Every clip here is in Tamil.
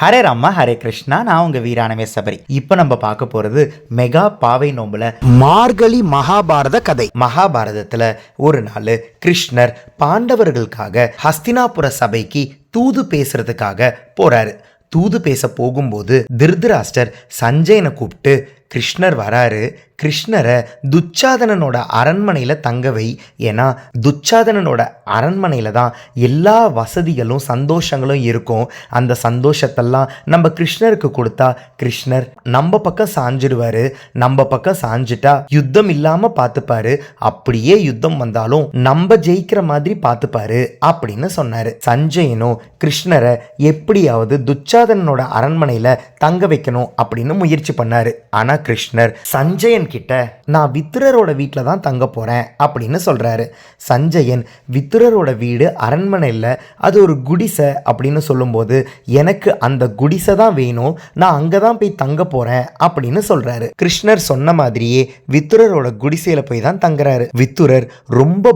ஹரே ராமா ஹரே கிருஷ்ணா நான் உங்க வீரானவே சபரி. இப்போ நம்ம பார்க்க போறது மெகா பாவை நோம்புல மார்கழி மகாபாரத கதை. மகாபாரதத்துல ஒரு நாள் கிருஷ்ணர் பாண்டவர்களுக்காக ஹஸ்தினாபுர சபைக்கு தூது பேசுறதுக்காக போறாரு. தூது பேச போகும்போது திருதராஷ்டர் சஞ்சயனை கூப்பிட்டு கிருஷ்ணர் வராரு. கிருஷ்ணரை துச்சாதனனோட அரண்மனையில் தங்க வை. ஏன்னா துச்சாதனனோட அரண்மனையில் தான் எல்லா வசதிகளும் சந்தோஷங்களும் இருக்கும். அந்த சந்தோஷத்தெல்லாம் நம்ம கிருஷ்ணருக்கு கொடுத்தா கிருஷ்ணர் நம்ம பக்கம் சாஞ்சிடுவாரு. நம்ம பக்கம் சாஞ்சிட்டா யுத்தம் இல்லாமல் பார்த்துப்பாரு அப்படியே யுத்தம் வந்தாலும் நம்ம ஜெயிக்கிற மாதிரி பார்த்துப்பாரு அப்படின்னு சொன்னார். சஞ்சயனும் கிருஷ்ணரை எப்படியாவது துச்சாதனனோட அரண்மனையில் தங்க வைக்கணும் அப்படின்னு முயற்சி பண்ணார். ஆனால் ஆனா கிருஷ்ணர் சஞ்சயன் கிட்ட நான் வித்திரரோட வீட்டில் தான் தங்க போகிறேன் அப்படின்னு சொல்கிறாரு சஞ்சயன் வித்திரரோட வீடு அரண்மனையில் அது ஒரு குடிசை அப்படின்னு சொல்லும்போது எனக்கு அந்த குடிசை தான் வேணும் நான் அங்கே தான் போய் தங்க போகிறேன் அப்படின்னு சொல்கிறாரு கிருஷ்ணர் சொன்ன மாதிரியே வித்துரரோட குடிசையில் போய் தான் தங்குறாரு. வித்துரர் ரொம்ப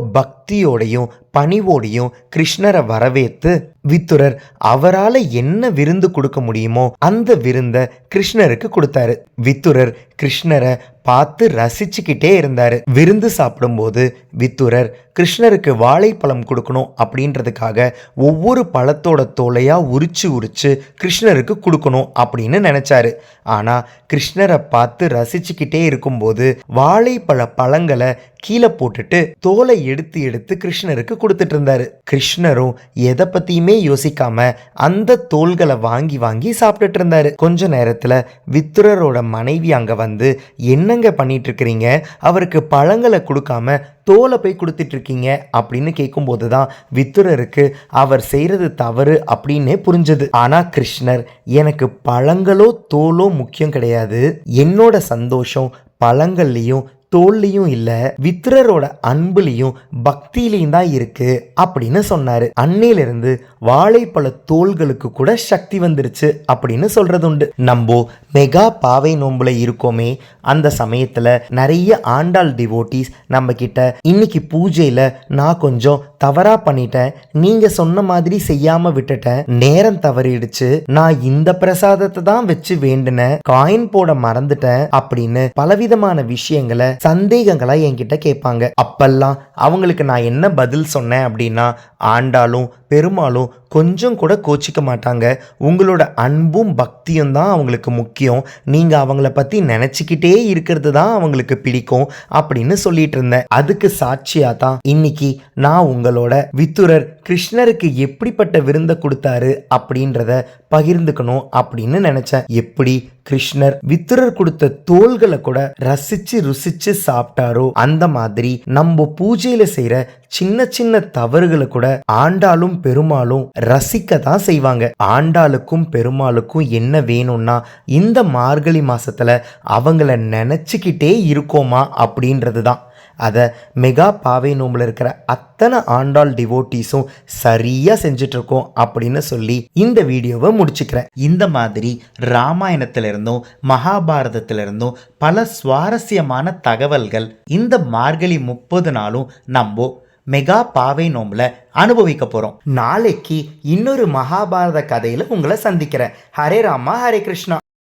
பக்தியோடையும் பணிவோடையும் கிருஷ்ணரை வரவேற்று வித்துரர் அவரால் என்ன விருந்து கொடுக்க முடியுமோ அந்த விருந்தை கிருஷ்ணருக்கு கொடுத்தாரு. வித்துரர் கிருஷ்ணரை பார்த்து ரசிச்சுக்கிட்டே இருந்தார். விருந்து சாப்பிடும்போது வித்துரர் கிருஷ்ணருக்கு வாழைப்பழம் கொடுக்கணும் அப்படின்றதுக்காக ஒவ்வொரு பழத்தோட தோலையாக உரிச்சு உரிச்சு கிருஷ்ணருக்கு கொடுக்கணும் அப்படின்னு நினச்சாரு. ஆனால் கிருஷ்ணரை பார்த்து ரசிச்சுக்கிட்டே இருக்கும்போது வாழைப்பழ பழங்களை கீழே போட்டுட்டு தோலை எடுத்து எடுத்து கிருஷ்ணருக்கு கொடுத்துட்டு இருந்தாரு. கிருஷ்ணரும் எதை பற்றியுமே யோசிக்காம அந்த தோள்களை வாங்கி வாங்கி சாப்பிட்டுட்டு இருந்தாரு. கொஞ்ச நேரத்தில் வித்துரரோட மனைவி அங்கே வந்து வந்து என்னங்க பண்ணிட்டுருக்கிறீங்க? அவருக்கு பழங்களை கொடுக்காம தோலை போய் கொடுத்துட்ருக்கீங்க அப்படின்னு கேட்கும்போது தான் வித்துரருக்கு அவர் செய்கிறது தவறு அப்படின்னே புரிஞ்சது. ஆனால் கிருஷ்ணர் எனக்கு பழங்களோ தோலோ முக்கியம் கிடையாது. என்னோட சந்தோஷம் பழங்கள்லையும் தோல்லையும் இல்ல வித்ரரோட அன்புலையும் பக்தியிலையும் தான் இருக்கு அப்படின்னு சொன்னாரு. அன்னையிலிருந்து வாழைப்பழ தோள்களுக்கு கூட சக்தி வந்துருச்சு அப்படின்னு சொல்றது உண்டு நம்ம மெகா பாவை நோம்புல இருக்கோமே அந்த சமயத்துல நிறைய ஆண்டாள் டிவோட்டிஸ் நம்ம கிட்ட இன்னைக்கு பூஜையில நான் கொஞ்சம் தவறா பண்ணிட்டேன் நீங்க சொன்ன மாதிரி செய்யாம விட்டுட்டேன் நேரம் தவறிடுச்சு நான் இந்த பிரசாதத்தை தான் வச்சு வேண்டினேன் காயின் போட மறந்துட்டேன் அப்படின்னு பலவிதமான விஷயங்களை சந்தேகங்களை என்கிட்ட கேட்பாங்க. அப்பெல்லாம் அவங்களுக்கு நான் என்ன பதில் சொன்னேன் அப்படின்னா ஆண்டாலும் பெருமாளும் கொஞ்சம் கூட கோச்சிக்க மாட்டாங்க. உங்களோட அன்பும் பக்தியும் தான் அவங்களுக்கு முக்கியம். நீங்கள் அவங்கள பற்றி நினச்சிக்கிட்டே இருக்கிறது தான் அவங்களுக்கு பிடிக்கும் அப்படின்னு சொல்லிட்டு இருந்தேன். அதுக்கு சாட்சியாக தான் இன்னைக்கு நான் உங்களோட வித்துரர் கிருஷ்ணருக்கு எப்படிப்பட்ட விருந்தை கொடுத்தாரு அப்படின்றத பகிர்ந்துக்கணும் அப்படின்னு நினச்சேன். எப்படி கிருஷ்ணர் வித்துரர் கொடுத்த தோள்களை கூட ரசிச்சு ருசிச்சு சாப்பிட்டாரோ அந்த மாதிரி நம்ம பூஜையில செய்யற சின்ன சின்ன தவறுகளை கூட ஆண்டாளும் பெருமாளும் ரசிக்க தான் செய்வாங்க. ஆண்டாளுக்கும் பெருமாளுக்கும் என்ன வேணும்னா இந்த மார்கழி மாசத்துல அவங்கள நினைச்சுக்கிட்டே இருக்கோமா அப்படின்றது தான் அதை மெகா பாவை நோம்பில் இருக்கிற அத்தனை ஆண்டாள் டிவோட்டிஸும் சரியாக செஞ்சிட்ருக்கோம் அப்படின்னு சொல்லி இந்த வீடியோவை முடிச்சுக்கிறேன். இந்த மாதிரி ராமாயணத்திலிருந்தும் மகாபாரதத்திலிருந்தும் பல சுவாரஸ்யமான தகவல்கள் இந்த மார்கழி முப்பது நாளும் நம்ம மெகா பாவை நோம்பில் அனுபவிக்க போகிறோம் நாளைக்கு இன்னொரு மகாபாரத கதையில் உங்களை சந்திக்கிறேன். ஹரே ராமா ஹரே கிருஷ்ணா.